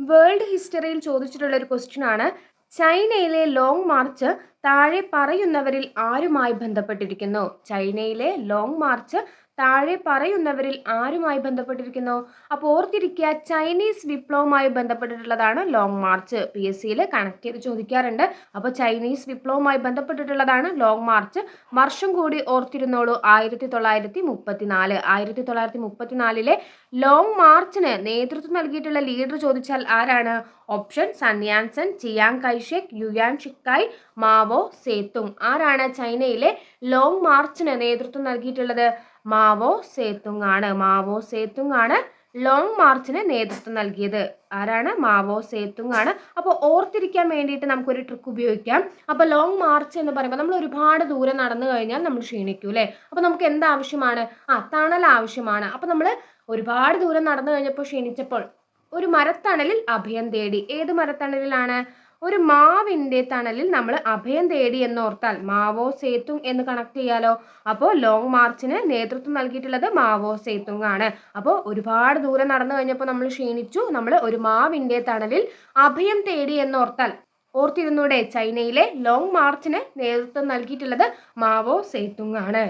World ഹിസ്റ്ററിയിൽ ചോദിച്ചിട്ടുള്ള ഒരു ക്വസ്റ്റ്യൻ ആണ്. ചൈനയിലെ ലോങ് മാർച്ച് താഴെ പറയുന്നവരിൽ ആരുമായി ബന്ധപ്പെട്ടിരിക്കുന്നു? ചൈനയിലെ ലോങ് മാർച്ച് താഴെ പറയുന്നവരിൽ ആരുമായി ബന്ധപ്പെട്ടിരിക്കുന്നു? അപ്പോൾ ഓർത്തിരിക്കുക ചൈനീസ് വിപ്ലവവുമായി ബന്ധപ്പെട്ടിട്ടുള്ളതാണ് ലോങ് മാർച്ച്. പി എസ് സിയിൽ കണക്ട് ചെയ്ത് ചോദിക്കാറുണ്ട്. അപ്പോൾ ചൈനീസ് വിപ്ലവവുമായി ബന്ധപ്പെട്ടിട്ടുള്ളതാണ് ലോങ് മാർച്ച്. വർഷം കൂടി ഓർത്തിരുന്നോളൂ. ആയിരത്തി തൊള്ളായിരത്തി മുപ്പത്തിനാല് ആയിരത്തി തൊള്ളായിരത്തി മുപ്പത്തിനാലിലെ ലോങ് മാർച്ചിന് നേതൃത്വം നൽകിയിട്ടുള്ള ലീഡർ ചോദിച്ചാൽ ആരാണ്? Option Sun Yat sen Chiang Kai shek Yuan Shikai Mao Tsetung ആരാണ് ചൈനയിലെ ലോങ് മാർച്ചിന് നേതൃത്വം നൽകിയിട്ടുള്ളത്? മാവോ സേത്തുങ് ആണ്. മാവോ സേത്തുങ് ആണ് ലോങ് മാർച്ചിന് നേതൃത്വം നൽകിയത്. ആരാണ്? മാവോ സേത്തുങ് ആണ്. അപ്പോൾ ഓർത്തിരിക്കാൻ വേണ്ടിയിട്ട് നമുക്കൊരു ട്രിക്ക് ഉപയോഗിക്കാം. അപ്പോൾ ലോങ് മാർച്ച് എന്ന് പറയുമ്പോൾ നമ്മൾ ഒരുപാട് ദൂരം നടന്നു കഴിഞ്ഞാൽ നമ്മൾ ക്ഷീണിക്കും അല്ലേ? അപ്പോൾ നമുക്ക് എന്താവശ്യമാണ്? ആ തണൽ ആവശ്യമാണ് അപ്പോൾ നമ്മൾ ഒരുപാട് ദൂരം നടന്നു കഴിഞ്ഞപ്പോൾ ക്ഷീണിച്ചപ്പോൾ ഒരു മരത്തണലിൽ അഭയം തേടി. ഏത് മരത്തണലിലാണ്? ഒരു മാവിന്റെ തണലിൽ നമ്മൾ അഭയം തേടി എന്നോർത്താൽ മാവോ സേത്തുങ് എന്ന് കണക്ട് ചെയ്യാലോ? അപ്പോൾ ലോങ് മാർച്ചിന് നേതൃത്വം നൽകിയിട്ടുള്ളത് മാവോ സേത്തുങ് ആണ്. അപ്പോൾ ഒരുപാട് ദൂരം നടന്നു കഴിഞ്ഞപ്പോൾ നമ്മൾ ക്ഷീണിച്ചു. നമ്മൾ ഒരു മാവിന്റെ തണലിൽ അഭയം തേടി എന്നോർത്താൽ ഓർത്തിരുന്നൂടെ ചൈനയിലെ ലോങ് മാർച്ചിന് നേതൃത്വം നൽകിയിട്ടുള്ളത് മാവോ സേത്തുങ് ആണ്.